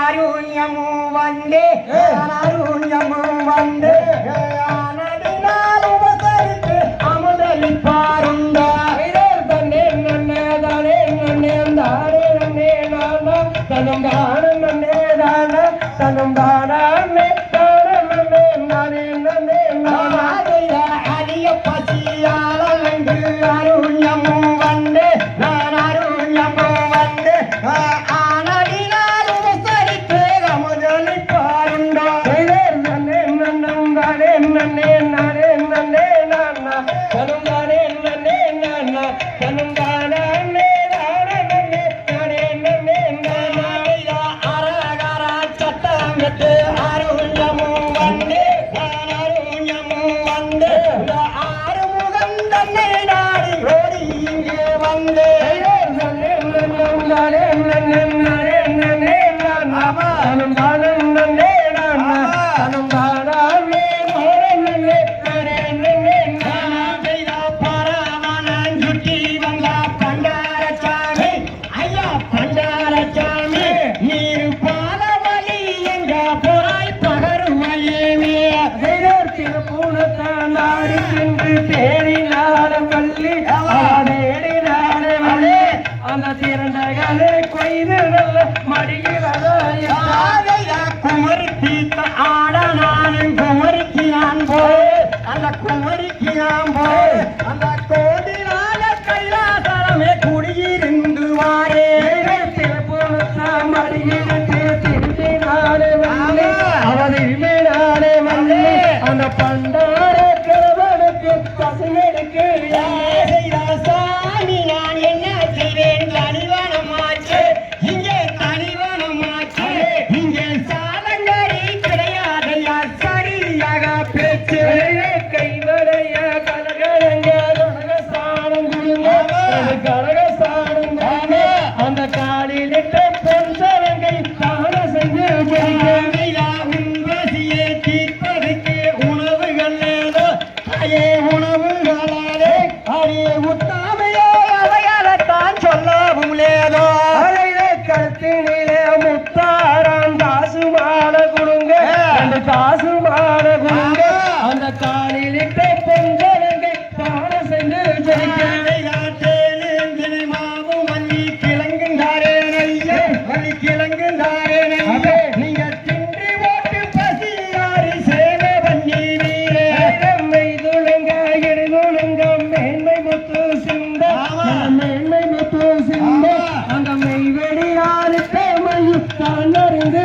കാരുണ്യമു വന്ദേ കാരുണ്യമു വന്ദേ ആനന്ദ தானே நன்னே நானே நன்னே நானா. தனம் தானே நன்னே நானா. தனம் தானே தான நன்னே. நானே நன்னே நானா. அரகர சத்தம் விட்டு அருண்யமும் ஆறுமுகம் தன்னை நாடி ஓடி இங்கே வந்தே. புறாய் பகருமையே கொய்து நல்ல மடிகிறதா குமரி தீத்த ஆட நானும் குமரிக்கு நான் போய். அந்த குமரிக்கு நான் போய். அந்த அந்த மாலை கொடுங்க அந்த காலிலிட்ட பொன் சரங்கை தான செஞ்சு ஜெயிக்க ஐயா, தேனேந்திரி மாவும் வள்ளி கிழங்குந்தாரேன் ஐயா, வள்ளி கிழங்குந்தாரேன் ஐயா. நீங்க தின்றி ஓட்டு பசியாரி சேவை பண்ணி நீரே மேன்மை துளுங்க இடுதுளுங்க மேன்மை முத்து சிந்த. மேன்மை முத்து சிந்த. ஆமா. அந்த மெய்வெளியாறு தேமையும் தான் அறிந்து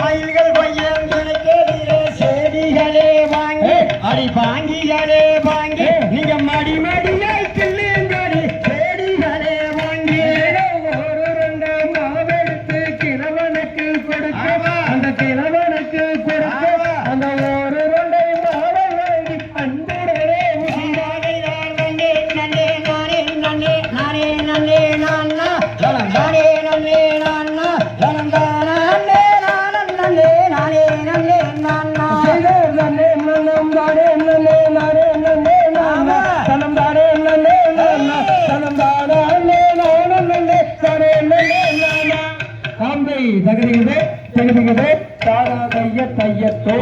மயில்கள் வையும் செடிகளே வாங்கி அடி பாங்கிகளே வாங்கி நீங்க மடி மடியை கிள்ளுங்கடி செடிகளே வாங்கி ஒரு ரெண்டு மாவெடுத்து கிழவனுக்கு அந்த கிழவன் நானா. தாராதைய தையத்தோ